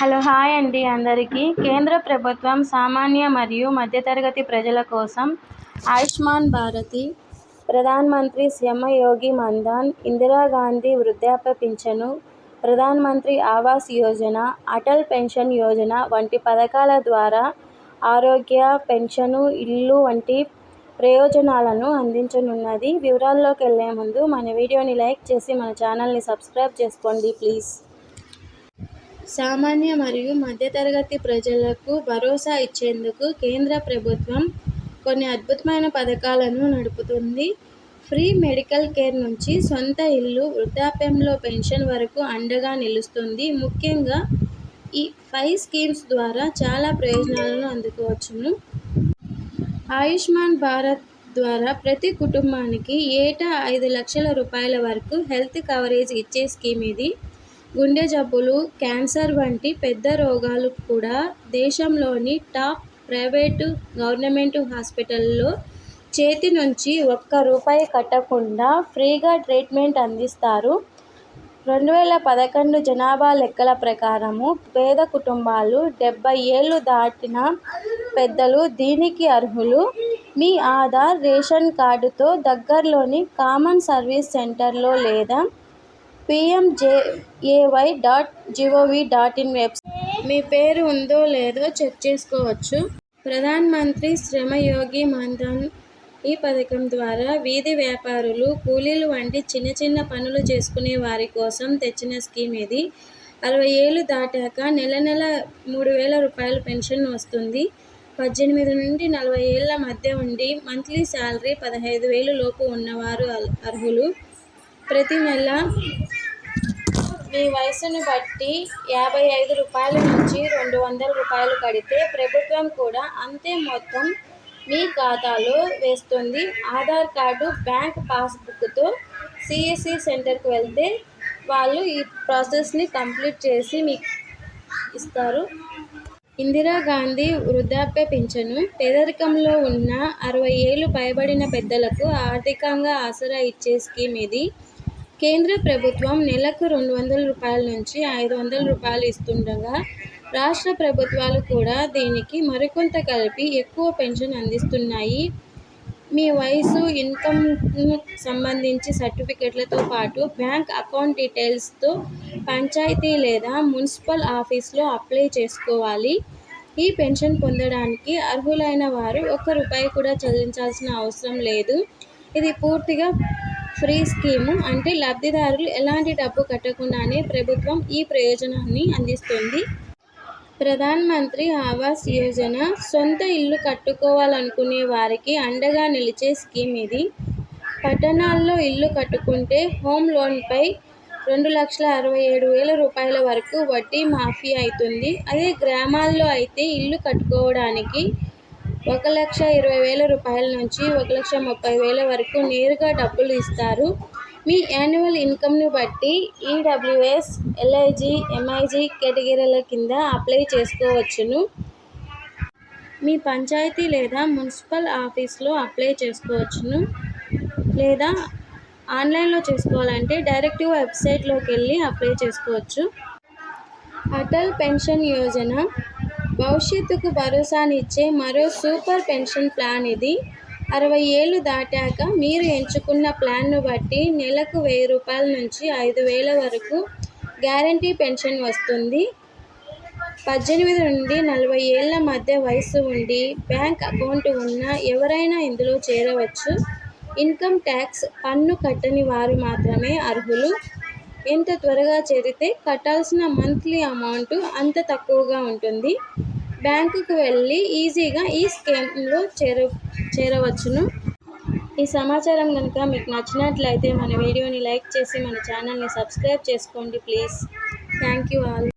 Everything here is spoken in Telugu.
హలో హాయ్ అండి అందరికీ. కేంద్ర ప్రభుత్వం సామాన్య మరియు మధ్యతరగతి ప్రజల కోసం ఆయుష్మాన్ భారతి ప్రధాన్ మంత్రి శ్రమ యోగి మన్ధన్ ఇందిరాగాంధీ వృద్ధాప్య పింఛను ప్రధాన్ మంత్రి ఆవాస్ యోజన అటల్ పెన్షన్ యోజన వంటి పథకాల ద్వారా ఆరోగ్య పెన్షను ఇల్లు వంటి ప్రయోజనాలను అందించనున్నది. వివరాల్లోకి వెళ్ళే ముందు మన వీడియోని లైక్ చేసి మన ఛానల్ని సబ్స్క్రైబ్ చేసుకోండి ప్లీజ్. సామాన్య మరియు మధ్యతరగతి ప్రజలకు భరోసా ఇచ్చేందుకు కేంద్ర ప్రభుత్వం కొన్ని అద్భుతమైన పథకాలను నడుపుతుంది. ఫ్రీ మెడికల్ కేర్ నుంచి సొంత ఇల్లు వృద్ధాప్యంలో పెన్షన్ వరకు అండగా నిలుస్తుంది. ముఖ్యంగా ఈ ఫైవ్ స్కీమ్స్ ద్వారా చాలా ప్రయోజనాలను అందుకోవచ్చును. ఆయుష్మాన్ భారత్ ద్వారా ప్రతి కుటుంబానికి ఏటా ఐదు లక్షల రూపాయల వరకు హెల్త్ కవరేజ్ ఇచ్చే స్కీమ్ ఇది. గుండె జబ్బులు క్యాన్సర్ వంటి పెద్ద రోగాలు కూడా దేశంలోని టాప్ ప్రైవేటు గవర్నమెంట్ హాస్పిటల్లో చేతి నుంచి ఒక్క రూపాయి కట్టకుండా ఫ్రీగా ట్రీట్మెంట్ అందిస్తారు. రెండు వేల పదకొండు జనాభా లెక్కల ప్రకారము పేద కుటుంబాలు డెబ్బై ఏళ్ళు దాటిన పెద్దలు దీనికి అర్హులు. మీ ఆధార్ రేషన్ కార్డుతో దగ్గరలోని కామన్ సర్వీస్ సెంటర్లో లేదా PMJAY dot GOV dot in website మీ పేరు ఉందో లేదో చెక్ చేసుకోవచ్చు. ప్రధాన్ మంత్రి శ్రమ యోగి ఈ పథకం ద్వారా వీధి వ్యాపారులు కూలీలు వంటి చిన్న చిన్న పనులు చేసుకునే వారి కోసం తెచ్చిన స్కీమ్ ఇది. అరవై ఏళ్ళు దాటాక నెల నెల మూడు వేల రూపాయల పెన్షన్ వస్తుంది. పద్దెనిమిది నుండి నలభై ఏళ్ళ మధ్య ఉండి మంత్లీ శాలరీ పదహైదు వేలు లోపు ఉన్నవారు అర్హులు. ప్రతి నెల మీ వయసును బట్టి యాభై ఐదు రూపాయల నుంచి రెండు వందల రూపాయలు కడితే ప్రభుత్వం కూడా అంతే మొత్తం మీ ఖాతాలో వేస్తుంది. ఆధార్ కార్డు బ్యాంక్ పాస్బుక్తో సిఎస్సి సెంటర్కి వెళ్తే వాళ్ళు ఈ ప్రాసెస్ని కంప్లీట్ చేసి మీకు ఇస్తారు. ఇందిరాగాంధీ వృద్ధాప్య పింఛను పేదరికంలో ఉన్న అరవై ఏళ్ళు పైబడిన పెద్దలకు ఆర్థికంగా ఆసరా ఇచ్చే స్కీమ్ ఇది. కేంద్ర ప్రభుత్వం నెలకు రెండు వందల రూపాయల నుంచి ఐదు వందల రూపాయలు ఇస్తుండగా రాష్ట్ర ప్రభుత్వాలు కూడా దీనికి మరికొంత కలిపి ఎక్కువ పెన్షన్ అందిస్తున్నాయి. మీ వయసు ఇన్కమ్ను సంబంధించి సర్టిఫికెట్లతో పాటు బ్యాంక్ అకౌంట్ డీటెయిల్స్తో పంచాయతీ లేదా మున్సిపల్ ఆఫీస్లో అప్లై చేసుకోవాలి. ఈ పెన్షన్ పొందడానికి అర్హులైన వారు ఒక్క రూపాయి కూడా చెల్లించాల్సిన అవసరం లేదు. ఇది పూర్తిగా ఫ్రీ స్కీము అంటే లబ్ధిదారులు ఎలాంటి డబ్బు కట్టకుండానే ప్రభుత్వం ఈ ప్రయోజనాన్ని అందిస్తుంది. ప్రధాన్ మంత్రి ఆవాస్ యోజన సొంత ఇల్లు కట్టుకోవాలనుకునే వారికి అండగా నిలిచే స్కీమ్ ఇది. పట్టణాల్లో ఇల్లు కట్టుకుంటే హోమ్ లోన్పై రెండు లక్షల అరవై ఏడు వేల రూపాయల వరకు వడ్డీ మాఫీ అవుతుంది. అదే గ్రామాల్లో అయితే ఇల్లు కట్టుకోవడానికి ఒక లక్ష ఇరవై వేల రూపాయల నుంచి ఒక లక్ష ముప్పై వేల వరకు నేరుగా డబ్బులు ఇస్తారు. మీ యాన్యువల్ ఇన్కమ్ని బట్టి ఈడబ్ల్యూఎస్ ఎల్ఐజి ఎంఐజి కేటగిరీల కింద అప్లై చేసుకోవచ్చును. మీ పంచాయతీ లేదా మున్సిపల్ ఆఫీస్లో అప్లై చేసుకోవచ్చును. లేదా ఆన్లైన్లో చేసుకోవాలంటే డైరెక్ట్ వెబ్సైట్లోకి వెళ్ళి అప్లై చేసుకోవచ్చు. అటల్ పెన్షన్ యోజన భవిష్యత్తుకు భరోసానిచ్చే మరో సూపర్ పెన్షన్ ప్లాన్ ఇది. అరవై ఏళ్ళు దాటాక మీరు ఎంచుకున్న ప్లాన్ను బట్టి నెలకు వెయ్యి రూపాయల నుంచి ఐదు వేల వరకు గ్యారంటీ పెన్షన్ వస్తుంది. పద్దెనిమిది నుండి నలభై ఏళ్ళ మధ్య వయసు ఉండి బ్యాంక్ అకౌంట్ ఉన్న ఎవరైనా ఇందులో చేరవచ్చు. ఇన్కమ్ ట్యాక్స్ పన్ను కట్టని వారు మాత్రమే అర్హులు. ఎంత త్వరగా చేరితే కట్టాల్సిన మంత్లీ అమౌంట్ అంత తక్కువగా ఉంటుంది. బ్యాంకుకు వెళ్ళి ఈజీగా ఈ స్కీమ్లో చేర చేరవచ్చును. ఈ సమాచారం కనుక మీకు నచ్చినట్లయితే మన వీడియోని లైక్ చేసి మన ఛానల్ని సబ్స్క్రైబ్ చేసుకోండి ప్లీజ్. Thank you all.